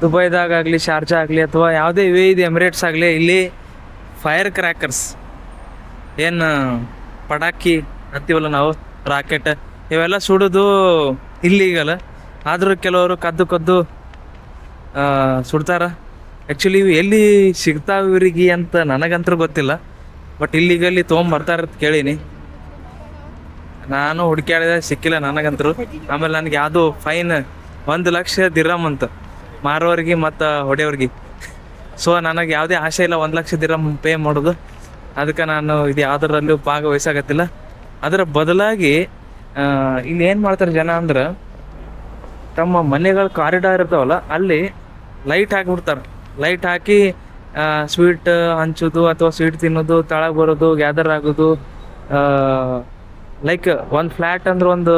ದುಬೈದಾಗ ಆಗಲಿ, ಶಾರ್ಜಾ ಆಗಲಿ ಅಥವಾ ಯಾವುದೇ ವಿ ಇದು ಎಮಿರೇಟ್ಸ್ ಆಗಲಿ, ಇಲ್ಲಿ ಫೈರ್ ಕ್ರ್ಯಾಕರ್ಸ್, ಏನು, ಪಟಾಕಿ ಅಂತೀವಲ್ಲ ನಾವು, ರಾಕೆಟ್, ಇವೆಲ್ಲ ಸುಡೋದು ಇಲ್ಲೀಗಲ್ಲ ಆದರೂ ಕೆಲವರು ಕದ್ದು ಕದ್ದು ಸುಡ್ತಾರ. ಆ್ಯಕ್ಚುಲಿ ಇವು ಎಲ್ಲಿ ಸಿಗ್ತಾವ ಇವರಿಗೆ ಅಂತ ನನಗಂತೂ ಗೊತ್ತಿಲ್ಲ. ಬಟ್ ಇಲ್ಲಿಗಲ್ಲಿ ತೊಗೊಂಬರ್ತಾರೆ ಅಂತ ಕೇಳೀನಿ. ನಾನು ಹುಡುಕ್ಯಾಡಿದೆ ಸಿಕ್ಕಿಲ್ಲ ನನಗಂತರು ಆಮೇಲೆ ನನಗೆ ಯಾವುದು ಫೈನ್ ಒಂದು ಲಕ್ಷ ದಿರಮ್ ಅಂತ. ಮಾರೋರಿಗೆ ಮತ್ತು ಹೊಡೆಯೋರಿಗೆ. ಸೊ ನನಗೆ ಯಾವುದೇ ಆಸೆ ಇಲ್ಲ, ಒಂದು ಲಕ್ಷ ದಿರ ಪೇ ಮಾಡೋದು. ಅದಕ್ಕೆ ನಾನು ಇದು ಯಾವುದರಲ್ಲೂ ಭಾಗವಹಿಸಾಗತ್ತಿಲ್ಲ ಅದರ ಬದಲಾಗಿ ಇಲ್ಲಿ ಏನು ಮಾಡ್ತಾರೆ ಜನ ಅಂದ್ರೆ, ತಮ್ಮ ಮನೆಗಳ ಕಾರಿಡಾರ್ ಇರ್ತಾವಲ್ಲ, ಅಲ್ಲಿ ಲೈಟ್ ಹಾಕಿಬಿಡ್ತಾರೆ. ಲೈಟ್ ಹಾಕಿ ಸ್ವೀಟ್ ಹಂಚೋದು ಅಥವಾ ಸ್ವೀಟ್ ತಿನ್ನೋದು, ತಳಗೆ ಬರೋದು ಗ್ಯಾದರ್ ಆಗೋದು ಲೈಕ್ ಒಂದು ಫ್ಲ್ಯಾಟ್ ಅಂದ್ರೆ ಒಂದು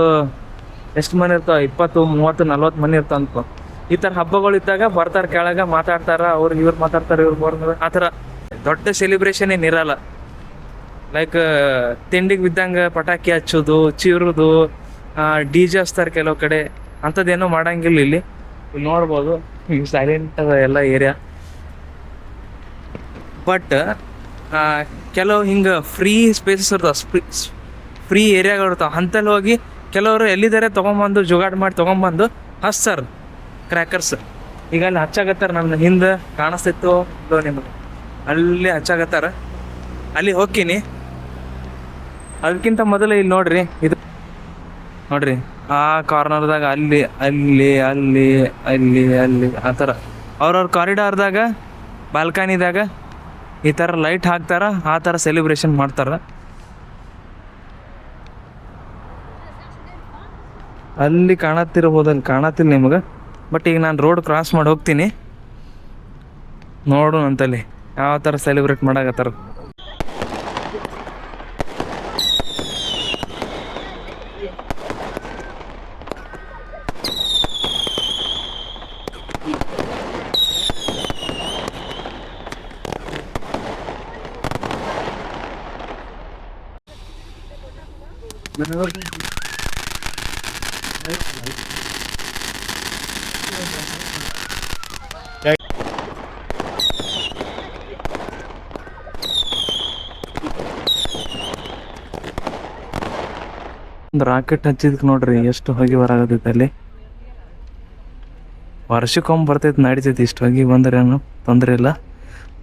ಎಷ್ಟು ಮನೆ ಇರ್ತಾವ? ಇಪ್ಪತ್ತು, ಮೂವತ್ತು, ನಲ್ವತ್ತು ಮನೆ ಇರ್ತಾವ ಅನ್ಕೋ. ಈ ತರ ಹಬ್ಬಗಳು ಇದ್ದಾಗ ಬರ್ತಾರ ಕೆಳಗೆ, ಮಾತಾಡ್ತಾರ, ಅವ್ರು ಇವ್ರು ಮಾತಾಡ್ತಾರ, ಇವ್ರು ಬರ್ತಾರೆ. ಆ ಥರ ದೊಡ್ಡ ಸೆಲೆಬ್ರೇಷನ್ ಏನ್ ಲೈಕ್ ತಿಂಡಿಗೆ ಬಿದ್ದಂಗ ಪಟಾಕಿ ಹಚ್ಚೋದು, ಚೀರೋದು ಡಿ ಜೆ ಹಚ್ತಾರೆ ಕೆಲವು ಕಡೆ. ಅಂಥದ್ದೇನೂ ಮಾಡಂಗಿಲ್ಲ ಇಲ್ಲಿ. ನೋಡ್ಬೋದು ಸೈಲೆಂಟ್ ಅದ ಎಲ್ಲ ಏರಿಯಾ ಬಟ್ ಕೆಲವು ಹಿಂಗೆ ಫ್ರೀ ಸ್ಪೇಸಸ್ ಇರ್ತಾವೆ ಫ್ರೀ ಏರಿಯಾಗಳು ಇರ್ತಾವೆ. ಅಂತಲ್ಲಿ ಹೋಗಿ ಕೆಲವರು ಎಲ್ಲಿದ್ದಾರೆ ತೊಗೊಂಬಂದು, ಜುಗಾಡ್ ಮಾಡಿ ತೊಗೊಂಬಂದು ಹಚ್ತಾರೆ. ಕ್ರ್ಯಾಕರ್ಸ್ ಈಗ ಅಲ್ಲಿ ಹಚ್ಚಾಗತ್ತಾರ ನನ್ನ ಹಿಂದೆ ಕಾಣಿಸ್ತಿತ್ತು ನಿಮಗೆ. ಅಲ್ಲಿ ಹಚ್ಚಾಗತ್ತಾರ ಅಲ್ಲಿ ಹೋಗ್ತೀನಿ. ಅದಕ್ಕಿಂತ ಮೊದಲು ಇಲ್ಲಿ ನೋಡ್ರಿ, ಇದು ನೋಡ್ರಿ, ಆ ಕಾರ್ನರ್ದಾಗ ಅಲ್ಲಿ ಅಲ್ಲಿ ಅಲ್ಲಿ ಅಲ್ಲಿ ಅಲ್ಲಿ, ಆ ಥರ. ಅವ್ರವ್ರ ಕಾರಿಡಾರ್ದಾಗ ಬಾಲ್ಕನಿದಾಗ ಈ ಥರ ಲೈಟ್ ಹಾಕ್ತಾರ, ಆ ಥರ ಸೆಲೆಬ್ರೇಷನ್ ಮಾಡ್ತಾರ. ಅಲ್ಲಿ ಕಾಣತ್ತಿರಬಹುದು ಅಲ್ಲಿ ಕಾಣತ್ತಿಲ್ಲ ನಿಮಗೆ. ಬಟ್ ಈಗ ನಾನು ರೋಡ್ ಕ್ರಾಸ್ ಮಾಡಿ ಹೋಗ್ತೀನಿ. ನೋಡು ಅಂತಲ್ಲಿ ಯಾವ ಥರ ಸೆಲೆಬ್ರೇಟ್ ಮಾಡಾಕತ್ತಾರ. ರಾಕೆಟ್ ಹಚ್ಚಿದಕ್ಕೆ ನೋಡ್ರಿ, ಎಷ್ಟು ಹೋಗಿ ಹೊರಾಗತೈತೆ ಅಲ್ಲಿ. ವರ್ಷಕ್ಕೊಮ್ಮೆ ಬರ್ತೈತೆ, ನಡಿತೈತಿ ಇಷ್ಟು ಹೋಗಿ ಬಂದ್ರೆ ಏನು ತೊಂದರೆ ಇಲ್ಲ.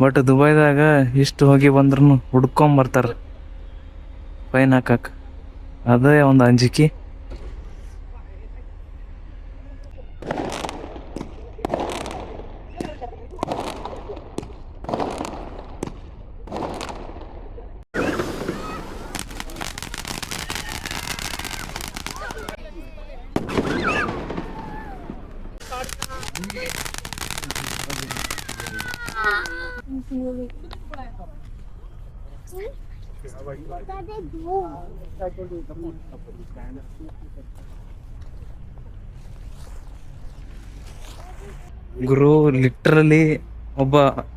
ಬಟ್ ದುಬೈದಾಗ ಇಷ್ಟು ಹೋಗಿ ಬಂದ್ರೂ ಹುಡ್ಕೊಂಬರ್ತಾರೆ. ಫೈನ್ ಹಾಕಕ್ಕೆ ಅದೇ ಒಂದು ಅಂಜಿಕೆ. ಗುರು ಲಿಟ್ರಲಿ ಒಬ್ಬ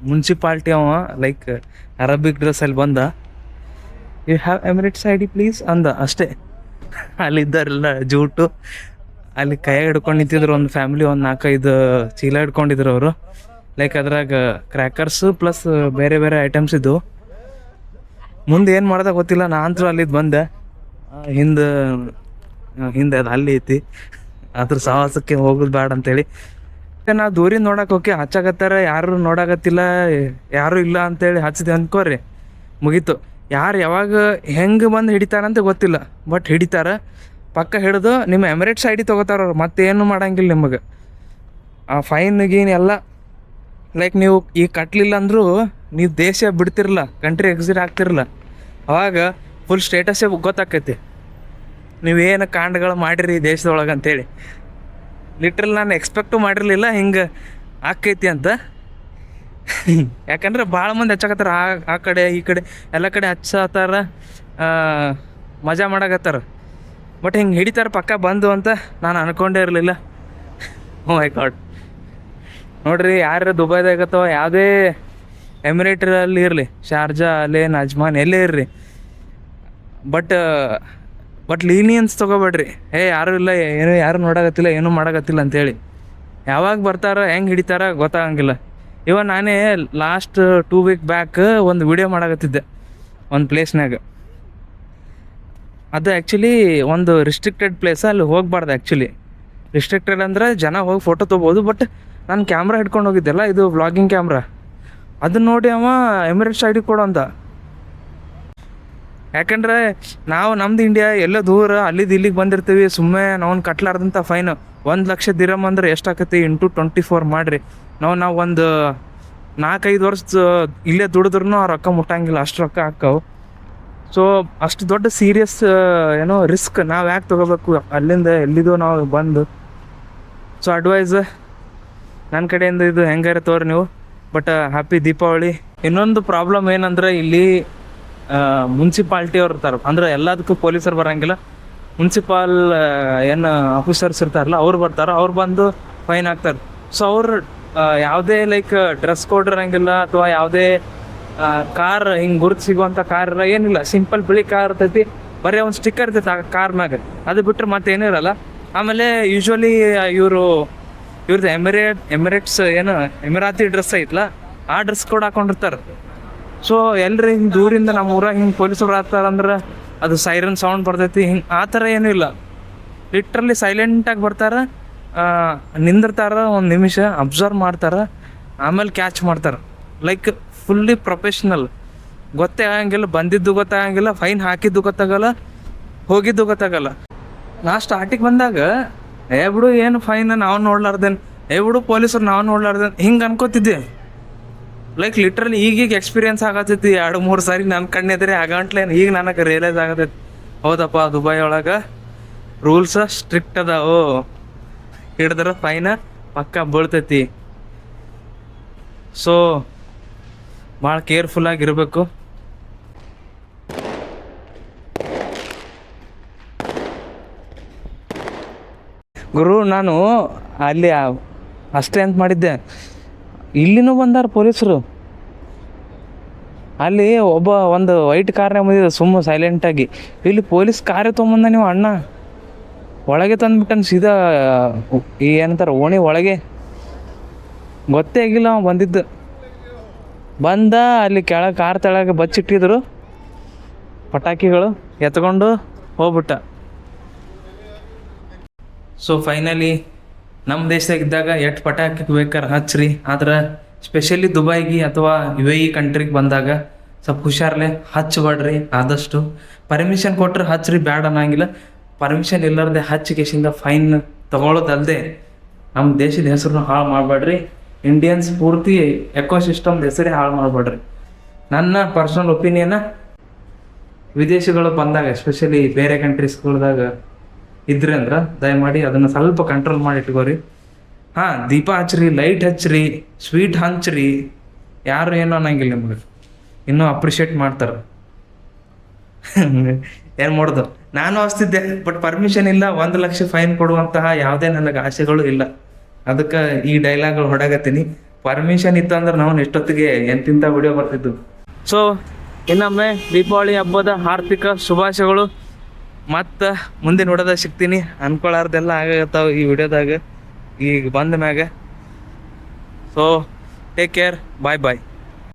ಮುನ್ಸಿಪಾಲ್ಟಿ ಅವ ಲೈಕ್ ಅರಬಿಕ್ ಡ್ರೆಸ್ ಅಲ್ಲಿ ಬಂದ. You have Emirates I D please ಅಂದ. ಅಷ್ಟೇ. ಅಲ್ಲಿದ್ದಾರೆಲ್ಲ ಜೂಟು. ಅಲ್ಲಿ ಕೈ ಹಿಡ್ಕೊಂಡು ನಿಂತಿದ್ರು, ಒಂದು ಫ್ಯಾಮಿಲಿ ಒಂದು ನಾಲ್ಕೈದು ಚೀಲ ಹಿಡ್ಕೊಂಡಿದ್ರು ಅವರು. ಲೈಕ್ ಅದ್ರಾಗ ಕ್ರ್ಯಾಕರ್ಸ್ ಪ್ಲಸ್ ಬೇರೆ ಬೇರೆ ಐಟಮ್ಸ್ ಇದ್ದವು ಮುಂದೆ ಏನು ಮಾಡ್ದೆ ಗೊತ್ತಿಲ್ಲ, ನಾ ಅಂತೂ ಅಲ್ಲಿದ್ದು ಬಂದೆ. ಹಿಂದೆ ಹಿಂದೆ ಅದು ಅಲ್ಲಿ ಐತಿ. ಅದ್ರ ಸಾಹಸಕ್ಕೆ ಹೋಗೋದು ಬೇಡ ಅಂತೇಳಿ. ನಾವು ದೂರಿಂದ ನೋಡಕ್ಕೆ ಹೋಗಿ ಹಚ್ಚಾಕತ್ತಾರ, ಯಾರು ನೋಡಾಕತ್ತಿಲ್ಲ, ಯಾರು ಇಲ್ಲ ಅಂತೇಳಿ ಹಚ್ಚಿದೆ ಅನ್ಕೋರಿ. ಮುಗೀತು. ಯಾರು ಯಾವಾಗ ಹೆಂಗೆ ಬಂದು ಹಿಡಿತಾರಂತ ಗೊತ್ತಿಲ್ಲ. ಬಟ್ ಹಿಡಿತಾರ. ಪಕ್ಕ ಹಿಡಿದು ನಿಮ್ಮ ಎಮರೇಟ್ಸ್ ಐ ಡಿ ತೊಗೋತಾರ ಅವ್ರು. ಮತ್ತೇನು ಮಾಡಂಗಿಲ್ಲ ನಿಮಗೆ. ಆ ಫೈನ್ ಗೀನ್ ಎಲ್ಲ ಲೈಕ್ ನೀವು ಈಗ ಕಟ್ಟಲಿಲ್ಲ ಅಂದರೂ ನೀವು ದೇಶ ಬಿಡ್ತಿರಲ್ಲ ಕಂಟ್ರಿ ಎಕ್ಸಿಟ್ ಆಗ್ತಿರಲ್ಲ. ಅವಾಗ ಫುಲ್ ಸ್ಟೇಟಸ್ಸೇ ಗೊತ್ತಾಕೈತಿ. ನೀವೇನು ಕಾಂಡಗಳು ಮಾಡಿರಿ ದೇಶದೊಳಗೆ ಅಂತೇಳಿ. ಲಿಟ್ರಲ್ ನಾನು ಎಕ್ಸ್ಪೆಕ್ಟು ಮಾಡಿರಲಿಲ್ಲ, ಹಿಂಗೆ ಆಕೈತಿ ಅಂತ. ಯಾಕಂದ್ರೆ ಭಾಳ ಮಂದಿ ಹಚ್ಚಾಕತ್ತಾರ, ಆ ಆ ಕಡೆ, ಈ ಕಡೆ, ಎಲ್ಲ ಕಡೆ ಹಚ್ಚತ್ತಾರ ಮಜಾ ಮಾಡಾಕತ್ತಾರ. ಬಟ್ ಹಿಂಗೆ ಹಿಡಿತಾರ ಪಕ್ಕ ಬಂದು ಅಂತ ನಾನು ಅನ್ಕೊಂಡೇ ಇರಲಿಲ್ಲ. ಓ ಮೈ ಗಾಡ್ ನೋಡ್ರಿ ಯಾರು ದುಬೈದಾಗ ಅಥವಾ ಯಾವುದೇ ಎಮಿರೇಟ್ರಲ್ಲಿ ಇರಲಿ, ಶಾರ್ಜಾ, ಅಲೇನ್, ಅಜ್ಮಾನ್ ಎಲ್ಲೇ ಇರ್ರಿ. ಬಟ್ ಬಟ್ ಲೀನಿಯನ್ಸ್ ತೊಗೋಬೇಡ್ರಿ. ಏ, ಯಾರು ಇಲ್ಲ, ಏನು, ಯಾರು ನೋಡಾಕತ್ತಿಲ್ಲ, ಏನೂ ಮಾಡಕತ್ತಿಲ್ಲ ಅಂತೇಳಿ. ಯಾವಾಗ ಬರ್ತಾರ, ಹೆಂಗೆ ಹಿಡಿತಾರ ಗೊತ್ತಾಗಂಗಿಲ್ಲ. ಇವಾಗ ನಾನೇ ಲಾಸ್ಟ್ ಟೂ ವೀಕ್ ಬ್ಯಾಕ್ ಒಂದು ವಿಡಿಯೋ ಮಾಡಕತ್ತಿದ್ದೆ, ಒಂದು ಪ್ಲೇಸ್ನಾಗ ಅದು ಆ್ಯಕ್ಚುಲಿ ಒಂದು ರಿಸ್ಟ್ರಿಕ್ಟೆಡ್ ಪ್ಲೇಸ್ ಅಲ್ಲಿ ಹೋಗ್ಬಾರ್ದು ಆ್ಯಕ್ಚುಲಿ ರಿಸ್ಟ್ರಿಕ್ಟೆಡ್ ಅಂದರೆ ಜನ ಹೋಗಿ ಫೋಟೋ ತೊಗೋಬೋದು ಬಟ್ ನಾನು ಕ್ಯಾಮ್ರಾ ಹಿಡ್ಕೊಂಡು ಹೋಗಿದ್ದೆಲ್ಲ, ಇದು ವ್ಲಾಗಿಂಗ್ ಕ್ಯಾಮ್ರಾ ಅದನ್ನ ನೋಡಿ ಅವ ಎಮಿರೇಟ್ಸ್ ಐ ಡಿ ಕೊಡು ಅಂತ. ಯಾಕಂದ್ರೆ ನಾವು ನಮ್ದು ಇಂಡಿಯಾ ಎಲ್ಲೋ ದೂರ ಅಲ್ಲಿದ್ದು ಇಲ್ಲಿಗೆ ಬಂದಿರ್ತೀವಿ ಸುಮ್ಮನೆ ನಾವು ಕಟ್ಲಾರ್ದಂಥ ಫೈನ್ ಒಂದು ಲಕ್ಷ ದಿರಮ್ ಅಂದ್ರೆ ಎಷ್ಟಾಕತಿ ಇಂಟು ಟ್ವೆಂಟಿ ಫೋರ್ ಮಾಡಿರಿ. ನಾವು ನಾವು ಒಂದು ನಾಲ್ಕೈದು ವರ್ಷ ಇಲ್ಲೇ ದುಡಿದ್ರೂ ಆ ರೊಕ್ಕ ಮುಟ್ಟಂಗಿಲ್ಲ, ಅಷ್ಟು ರೊಕ್ಕ ಹಾಕವು ಸೊ ಅಷ್ಟು ದೊಡ್ಡ ಸೀರಿಯಸ್ ಏನೋ ರಿಸ್ಕ್ ನಾವು ಯಾಕೆ ತೊಗೋಬೇಕು? ಅಲ್ಲಿಂದ ಎಲ್ಲಿದೋ ನಾವು ಬಂದು. ಸೊ ಅಡ್ವೈಸ್ ನನ್ನ ಕಡೆಯಿಂದ ಇದು ಹೆಂಗಾರೆ ತೋರಿ ನೀವು? But happy Deepavali. ಇನ್ನೊಂದು ಪ್ರಾಬ್ಲಮ್ ಏನಂದ್ರೆ ಇಲ್ಲಿ ಮುನ್ಸಿಪಾಲ್ಟಿ ಅವ್ರು ಇರ್ತಾರೆ. ಅಂದ್ರೆ ಎಲ್ಲದಕ್ಕೂ ಪೊಲೀಸರು ಬರಂಗಿಲ್ಲ. ಮುನ್ಸಿಪಾಲ್ ಏನು ಆಫೀಸರ್ಸ್ ಇರ್ತಾರಲ್ಲ, ಅವ್ರು ಬರ್ತಾರೆ. ಅವ್ರು ಬಂದು ಫೈನ್ ಹಾಕ್ತಾರೆ ಸೊ ಅವ್ರು ಯಾವುದೇ ಲೈಕ್ ಡ್ರೆಸ್ ಕೋಡ್ ಇರಂಗಿಲ್ಲ ಅಥವಾ ಯಾವುದೇ ಕಾರ್ ಹಿಂಗೆ ಗುರುತು ಸಿಗುವಂಥ ಕಾರ್ ಏನಿಲ್ಲ. ಸಿಂಪಲ್ ಬಿಳಿ ಕಾರ್ ಇರ್ತೈತಿ. ಬರೀ ಒಂದು ಸ್ಟಿಕ್ಕರ್ ಇರ್ತೈತಿ ಆ ಕಾರ್ ಮ್ಯಾಗ. ಅದು ಬಿಟ್ಟರೆ ಮತ್ತೇನಿರಲ್ಲ. ಆಮೇಲೆ ಯೂಶ್ವಲಿ ಇವರು ಇವ್ರದ್ದು ಎಮಿರೇಟ್ ಎಮಿರೇಟ್ಸ್ ಏನು ಎಮಿರಾತಿ ಡ್ರೆಸ್ ಐತ್ಲ, ಆ ಡ್ರೆಸ್ ಕೋಡ್ ಹಾಕೊಂಡಿರ್ತಾರೆ. ಸೊ ಎಲ್ರಿ ಹಿಂಗೆ ದೂರಿಂದ ನಮ್ಮ ಊರಾಗ ಹಿಂಗೆ ಪೊಲೀಸರು ಅಂದ್ರೆ ಅದು ಸೈರನ್ ಸೌಂಡ್ ಬರ್ತೈತಿ. ಹಿಂಗೆ ಆ ಥರ ಏನೂ ಇಲ್ಲ. ಲಿಟ್ರಲಿ ಸೈಲೆಂಟಾಗಿ ಬರ್ತಾರ ನಿಂದಿರ್ತಾರ ಒಂದು ನಿಮಿಷ ಅಬ್ಸರ್ವ್ ಮಾಡ್ತಾರ, ಆಮೇಲೆ ಕ್ಯಾಚ್ ಮಾಡ್ತಾರ. ಲೈಕ್ ಫುಲ್ಲಿ ಪ್ರೊಫೆಷ್ನಲ್ ಗೊತ್ತೇ ಆಗಂಗಿಲ್ಲ, ಬಂದಿದ್ದು ಗೊತ್ತಾಗಂಗಿಲ್ಲ ಫೈನ್ ಹಾಕಿದ್ದು ಗೊತ್ತಾಗಲ್ಲ, ಹೋಗಿದ್ದು ಗೊತ್ತಾಗಲ್ಲ. ನಾ ಸ್ಟಾರ್ಟಿಗೆ ಬಂದಾಗ ಏ ಬಿಡು, ಏನು ಫೈನ್ ನಾವು ನೋಡ್ಲಾರ್ದೇನು. ಏ ಬಿಡು, ಪೊಲೀಸರು ನಾವು ನೋಡ್ಲಾರ್ದೇನು. ಹಿಂಗೆ ಅನ್ಕೋತಿದ್ದೆ. ಲೈಕ್ ಲಿಟ್ರಲಿ ಈಗೀಗ ಎಕ್ಸ್ಪೀರಿಯನ್ಸ್ ಆಗತ್ತೈತಿ. ಎರಡು, ಮೂರು ಸಾರಿ ನನ್ನ ಕಣ್ಣೆದ್ರೆ ಆಗಂಟ್ಲೆ ಈಗ ನನಗೆ ರಿಯಲೈಸ್ ಆಗತ್ತೈತಿ. ಹೌದಪ್ಪ, ದುಬೈ ಒಳಗೆ ರೂಲ್ಸ್ ಸ್ಟ್ರಿಕ್ಟ್ ಅದಾವು. ಹಿಡಿದ್ರೆ ಫೈನ ಪಕ್ಕ ಬೀಳ್ತೈತಿ. ಸೊ ಭಾಳ ಕೇರ್ಫುಲ್ ಗುರು, ನಾನು ಅಲ್ಲಿ ಅಷ್ಟೇ ಅಂತ ಮಾಡಿದ್ದೆ. ಇಲ್ಲಿನೂ ಬಂದಾರ ಪೊಲೀಸರು. ಅಲ್ಲಿ ಒಬ್ಬ ಒಂದು ವೈಟ್ ಕಾರ್ನೇ ಬಂದಿದೆ ಸುಮ್ಮ ಸೈಲೆಂಟಾಗಿ ಇಲ್ಲಿ ಪೊಲೀಸ್ ಕಾರೇ ತೊಗೊಂಬಂದ ನೀವು ಅಣ್ಣ? ಒಳಗೆ ತಂದ್ಬಿಟ್ಟನ್ ಸೀದಾ, ಈ ಏನಂತಾರೆ, ಓಣಿ ಒಳಗೆ. ಗೊತ್ತೇ ಆಗಿಲ್ಲ ಅವ ಬಂದಿದ್ದು. ಬಂದ, ಅಲ್ಲಿ ಕೆಳಗೆ ಕಾರ್ ತೆಳಗೆ ಬಚ್ಚಿಟ್ಟಿದ್ರು. ಪಟಾಕಿಗಳು ಎತ್ಕೊಂಡು ಹೋಗ್ಬಿಟ್ಟ. ಸೊ ಫೈನಲಿ ನಮ್ಮ ದೇಶದಾಗ ಇದ್ದಾಗ ಎಷ್ಟು ಪಟಾಕಿ ಬೇಕಾರೆ ಹಚ್ಚ್ರಿ ಆದ್ರೆ ಸ್ಪೆಷಲಿ ದುಬೈಗೆ ಅಥವಾ ಯು ಎ ಇ ಕಂಟ್ರಿಗೆ ಬಂದಾಗ ಸ್ವಲ್ಪ ಹುಷಾರ್ಲೆ ಹಚ್ಚಬೇಡ್ರಿ ಆದಷ್ಟು. ಪರ್ಮಿಷನ್ ಕೊಟ್ಟರೆ ಹಚ್ಚ್ರಿ ಬ್ಯಾಡ ಅನ್ನಂಗಿಲ್ಲ. ಪರ್ಮಿಷನ್ ಇಲ್ಲಾರ್ದೆ ಹಚ್ಚಿ ಕೇಸಿಂದ ಫೈನ್ ತಗೊಳ್ಳೋದಲ್ದೆ ನಮ್ಮ ದೇಶದ ಹೆಸರನ್ನು ಹಾಳು ಮಾಡಬೇಡ್ರಿ. ಇಂಡಿಯನ್ಸ್ ಪೂರ್ತಿ ಎಕೋಸಿಸ್ಟಮ್ ಹೆಸರೇ ಹಾಳು ಮಾಡಬೇಡ್ರಿ. ನನ್ನ ಪರ್ಸನಲ್ ಒಪಿನಿಯನ್ನ ವಿದೇಶಗಳು ಬಂದಾಗ ಎಸ್ಪೆಷಲಿ ಬೇರೆ ಕಂಟ್ರೀಸ್ಗಳ್ದಾಗ ಇದ್ರಿ ಅಂದ್ರೆ ದಯಮಾಡಿ ಅದನ್ನು ಸ್ವಲ್ಪ ಕಂಟ್ರೋಲ್ ಮಾಡಿ ಇಟ್ಕೋರಿ. ಹಾಂ, ದೀಪ ಹಚ್ಚ್ರಿ ಲೈಟ್ ಹಚ್ಚಿರಿ ಸ್ವೀಟ್ ಹಂಚ್ರಿ. ಯಾರು ಏನೋ ಅನ್ನಂಗಿಲ್ಲ ನಿಮ್ಗೆ. ಇನ್ನೂ ಅಪ್ರಿಷಿಯೇಟ್ ಮಾಡ್ತಾರೆ. ಏನು ಮಾಡೋದು? ನಾನು ಹಚ್ತಿದ್ದೆ ಬಟ್ ಪರ್ಮಿಷನ್ ಇಲ್ಲ, ಒಂದು ಲಕ್ಷ ಫೈನ್ ಕೊಡುವಂತಹ ಯಾವುದೇ ನನಗೆ ಆಸೆಗಳು ಇಲ್ಲ. ಅದಕ್ಕೆ ಈ ಡೈಲಾಗ್ಗಳು ಹೊಡಗತ್ತೀನಿ ಪರ್ಮಿಷನ್ ಇತ್ತು ಅಂದ್ರೆ ನಾವು ಎಷ್ಟೊತ್ತಿಗೆ ಎಂತಿಂಥ ವಿಡಿಯೋ ಬರ್ತಿದ್ದು ಸೊ ಇನ್ನೊಮ್ಮೆ ದೀಪಾವಳಿ ಹಬ್ಬದ ಆರ್ಥಿಕ ಶುಭಾಶಯಗಳು. ಮತ್ತು ಮುಂದೆ ನೋಡೋದ ಸಿಗ್ತೀನಿ ಅನ್ಕೊಳ್ಳಾರ್ದೆಲ್ಲ ಆಗತ್ತಾವ ಈ ವಿಡಿಯೋದಾಗ. ಈಗ ಬಂದ ಮ್ಯಾಗ. So take care bye bye